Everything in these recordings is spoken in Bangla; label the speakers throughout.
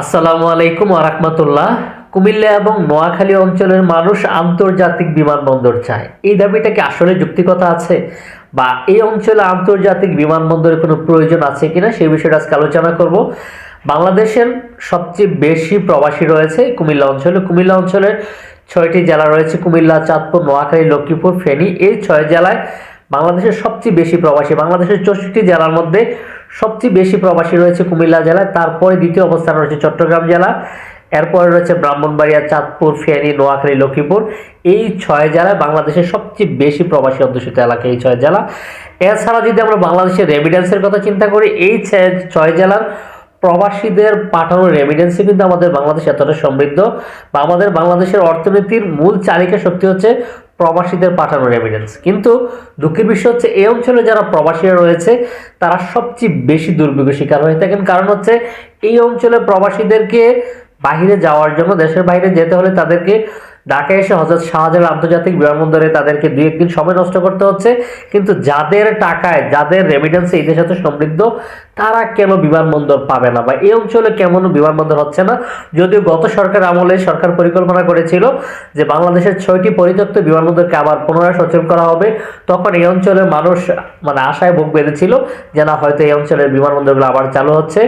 Speaker 1: আসসালামু আলাইকুম আরহামতুল্লাহ কুমিল্লা এবং নোয়াখালী অঞ্চলের মানুষ আন্তর্জাতিক বিমানবন্দর চায়। এই দাবিটা কি আসলে যুক্তিকতা আছে? বা এই অঞ্চলে আন্তর্জাতিক বিমানবন্দরের কোনো প্রয়োজন আছে কিনা সেই বিষয়টা আজকে আলোচনা করব। বাংলাদেশের সবচেয়ে বেশি প্রবাসী রয়েছে কুমিল্লা অঞ্চলে। কুমিল্লা অঞ্চলের ছয়টি জেলা রয়েছে, কুমিল্লা, চাঁদপুর, নোয়াখালী, লক্ষ্মীপুর, ফেনী। এই ছয় জেলায় বাংলাদেশের সবচেয়ে বেশি প্রবাসী, বাংলাদেশের চৌষট্টি জেলার মধ্যে সবচেয়ে বেশি প্রবাসী রয়েছে কুমিল্লা জেলায় তারপরে দ্বিতীয় অবস্থান রয়েছে চট্টগ্রাম জেলা, এরপরে রয়েছে ব্রাহ্মণবাড়িয়া, চাঁদপুর, ফেনী, নোয়াখালী, লক্ষ্মীপুর। এই ছয় জেলায় বাংলাদেশের সবচেয়ে বেশি প্রবাসী অধ্যুষিত এলাকা এই ছয় জেলা। এছাড়া যদি আমরা বাংলাদেশের রেমিডেন্সের কথা চিন্তা করি, এই ছয়- জেলার প্রবাসীদের পাঠানোর রেমিডেন্সে কিন্তু আমাদের বাংলাদেশ এতটা সমৃদ্ধ। বা আমাদের বাংলাদেশের অর্থনীতির মূল চালিকা শক্তি হচ্ছে প্রবাসীদের পাঠানো রেমিডেন্স কিন্তু দুঃখের বিষয় হচ্ছে, এই অঞ্চলে যারা প্রবাসীরা রয়েছে, তারা সবচেয়ে বেশি দুর্ভিক্ষ শিকার হয়ে থাকেন। কারণ হচ্ছে, এই অঞ্চলে প্রবাসীদেরকে বাইরে যাওয়ার জন্য, দেশের বাইরে যেতে হলে তাদেরকে ঢাকায় এসে হজরত শাহজালাল আন্তর্জাতিক বিমানবন্দরে তাদেরকে দুই একদিন সময় নষ্ট করতে হচ্ছে। কিন্তু যাদের টাকায়, যাদের রেমিডেন্সে এই দেশ সমৃদ্ধ তারা কেন বিমানবন্দর পাবে না? বা এই অঞ্চলে কেমন বিমানবন্দর হচ্ছে না? যদিও গত সরকার আমলে সরকার পরিকল্পনা করেছিল যে বাংলাদেশের ছয়টি পরিত্যক্ত বিমানবন্দরকে আবার পুনরায় সচল করা হবে। তখন এই অঞ্চলের মানুষ মানে আশায় বুক বেঁধেছিল যে না, হয়তো এই অঞ্চলের বিমানবন্দরগুলো আবার চালু হচ্ছে।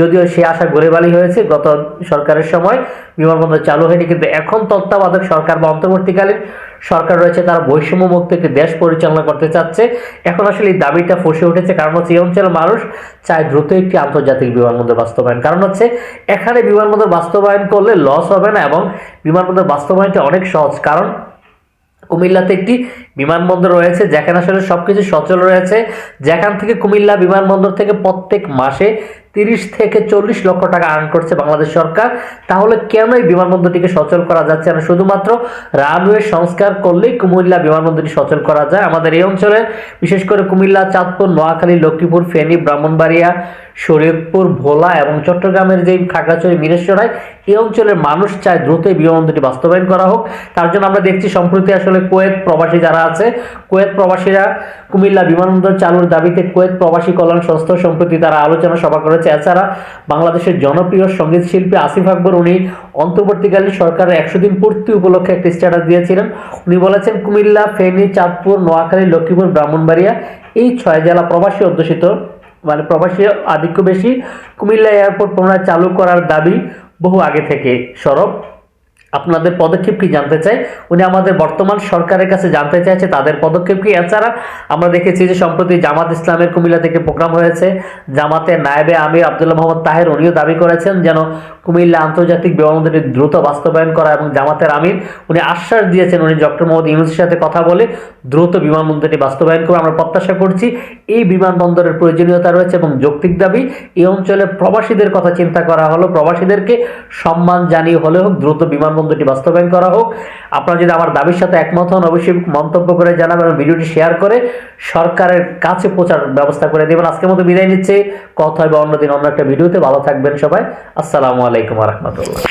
Speaker 1: যদিও সে আশা গড়েবালি হয়েছে, গত সরকারের সময় বিমানবন্দর চালু হয়নি, কিন্তু এখন তত্ত্বাবধায়ক সরকার বা অন্তর্বর্তীকালীন সরকার রয়েছে তারা বৈষম্য মুক্ত একটি দেশ পরিচালনা করতে চাচ্ছে। এখন আসলে এই দাবিটা ফুসে উঠেছে, কারণ হচ্ছে এই অঞ্চলের মানুষ চায় দ্রুত একটি আন্তর্জাতিক বিমানবন্দর বাস্তবায়ন। কারণ হচ্ছে এখানে বিমানবন্দর বাস্তবায়ন করলে লস হবে না এবং বিমানবন্দর বাস্তবায়নটা অনেক সহজ। কারণ কুমিল্লাতে একটি বিমানবন্দর রয়েছে, যেখানে আসলে সব কিছু সচল রয়েছে। যেখান থেকে কুমিল্লা বিমানবন্দর থেকে প্রত্যেক মাসে তিরিশ থেকে চল্লিশ লক্ষ টাকা আর্ন করছে বাংলাদেশ সরকার। তাহলে কেন এই বিমানবন্দরটিকে সচল করা যাচ্ছে না? শুধুমাত্র রানওয়ে সংস্কার করলেই কুমিল্লা বিমানবন্দরটি সচল করা যায়। আমাদের এই অঞ্চলের বিশেষ করে কুমিল্লা, চাঁদপুর, নোয়াখালী, লক্ষ্মীপুর, ফেনী, ব্রাহ্মণবাড়িয়া শরীয়তপুর ভোলা এবং চট্টগ্রামের যে খাগড়াছড়ি মিরেশ্বরায় এই অঞ্চলের মানুষ চায় দ্রুত এই বিমানবন্দরটি বাস্তবায়ন করা হোক। তার জন্য আমরা দেখছি সম্প্রতি আসলে কোয়েত প্রবাসী যারা আছে, কোয়েত প্রবাসীরা কুমিল্লা বিমানবন্দর চালুর দাবিতে কোয়েত প্রবাসী কল্যাণ সংস্থা সম্প্রতি তারা আলোচনা সভা করেছে। এছাড়া বাংলাদেশের জনপ্রিয় সংগীত শিল্পী আসিফ আকবর, উনি অন্তর্বর্তীকালীন সরকারের একশো দিন পূর্তি উপলক্ষে একটি স্ট্যাটাস দিয়েছিলেন। উনি বলেছেন, কুমিল্লা, ফেনী, চাঁদপুর, নোয়াখালী, লক্ষ্মীপুর, ব্রাহ্মণবাড়িয়া এই ছয় জেলা প্রবাসী অধ্যুষিত। মানে প্রবাসী আধিক্য বেশি। কুমিল্লা এয়ারপোর্ট পুনরায় চালু করার দাবি বহু আগে থেকে। সরব আপনাদের পদক্ষেপ কি জানতে চাই? উনি আমাদের বর্তমান সরকারের কাছে জানতে চাইছে, তাদের পদক্ষেপ কি? এছাড়া আমরা দেখেছি যে সম্প্রতি জামাত ইসলামের কুমিল্লা থেকে প্রোগ্রাম হয়েছে। জামাতের নায়েবে আমির আবদুল্লাহ মোহাম্মদ তাহের উনিও দাবি করেছেন যেন কুমিল্লা আন্তর্জাতিক বিমানবন্দরটি দ্রুত বাস্তবায়ন করা এবং জামাতের আমির উনি আশ্বাস দিয়েছেন, উনি ডক্টর মোহাম্মদ ইউনুসের সাথে কথা বলে দ্রুত বিমানবন্দরটি বাস্তবায়ন করে আমরা প্রত্যাশা করছি এই বিমানবন্দরের প্রয়োজনীয়তা রয়েছে এবং যৌক্তিক দাবি, এই অঞ্চলে প্রবাসীদের কথা চিন্তা করা হলো। প্রবাসীদেরকে সম্মান জানিয়ে হলে হোক, দ্রুত বিমানবন্দরটি বাস্তবায়ন করা হোক। আপনারা যদি আমার দাবির সাথে একমত হন, অবশ্যই মন্তব্য করে জানাবেন এবং ভিডিওটি শেয়ার করে সরকারের কাছে প্রচার ব্যবস্থা করে দেবেন। আজকের মতো বিদায় নিচ্ছে। কথা হবে অন্যদিন অন্য একটা ভিডিওতে। ভালো থাকবেন সবাই। আসসালামু আলাইকুম রহমতুল্লাহ।